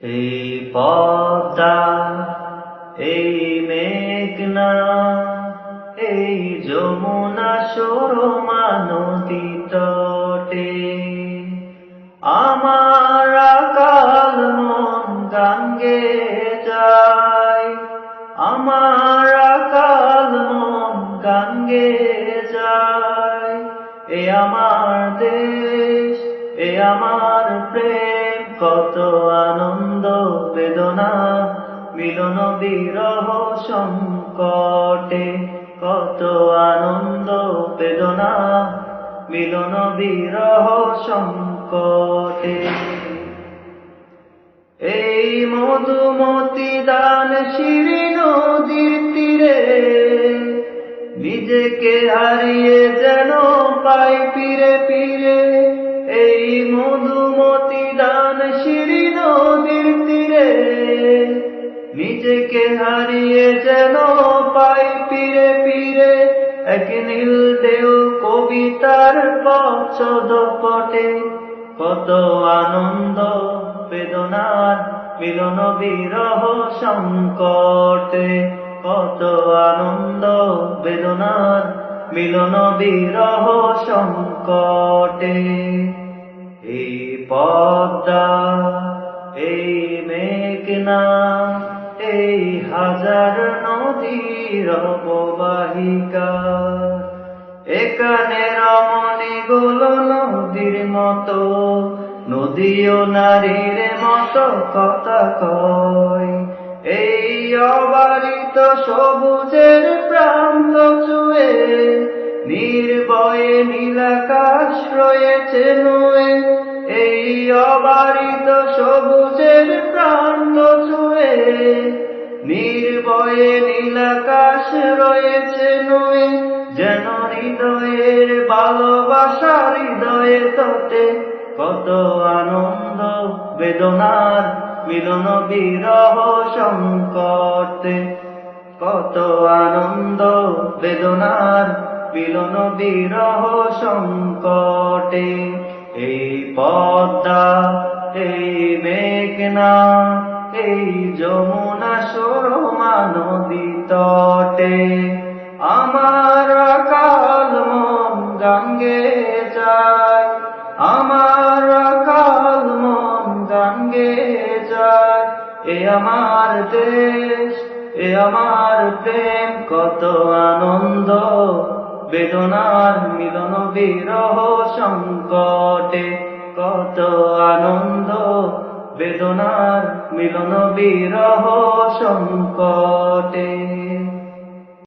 এই পদ্মা, এই মেঘনা, এই যমুনা সরমা নদী আমার আকাল মন গাঙ্গে যায়, আমার আকাল মন গাঙ্গে যায়। এ আমার দেশ, এ আমার প্রেম কত আনন্দ, বেদনা, মিলন বিরহ সংকটে। কত আনন্দ, বেদনা, মিলন বিরহ সংকটে। এই মধুমতি দান শিরি নদীর তীরে, নিজেকে হারিয়ে যেন পাই ফিরে এই মধুমতি দান শিরি নদীর তীরে। নিজেকে হারিয়ে যেন পাই ফিরে পিরে এক নীল দেও কবিতার পছদ পটে কত আনন্দ, বেদনার মিলন বিরহ সংকটে। কত আনন্দ, বেদনার মিলন বিরহ সংকটে। এই পদ্মা এই মেঘনা, এই হাজার নদীর অববাহিকা। এখানে রমণী গুলো নদীর মতো, নদীও নারীর মতো কথা কয়। এই অবারিত সবুজের প্রান্ত চুয়ে নির্ভয়ে নীলাকাশ রয়েছে নুয়ে, এই অবারিত সবুজের প্রাণ চুয়ে নির্ভয়ে নীলাকাশ রয়েছে নুয়ে, যেন হৃদয়ের ভালোবাসা হৃদয়ে তোতে কত আনন্দ, বেদনার মিলন বিরহ সংকটে। কত আনন্দ, বেদনার মিলন বিরহ সংকটে, এই পদ্মা, এই মেঘনা, এই যমুনা সরমা নদী তটে। আমার কাল মন গঙ্গে যায়, আমার কাল মন গঙ্গে যায়। এ আমার দেশ, এ আমার প্রেম, কত আনন্দ বেদনার মিলন বিরহ সংকটে কত আনন্দ। বেদনার মিলন বিরহ সংকটে।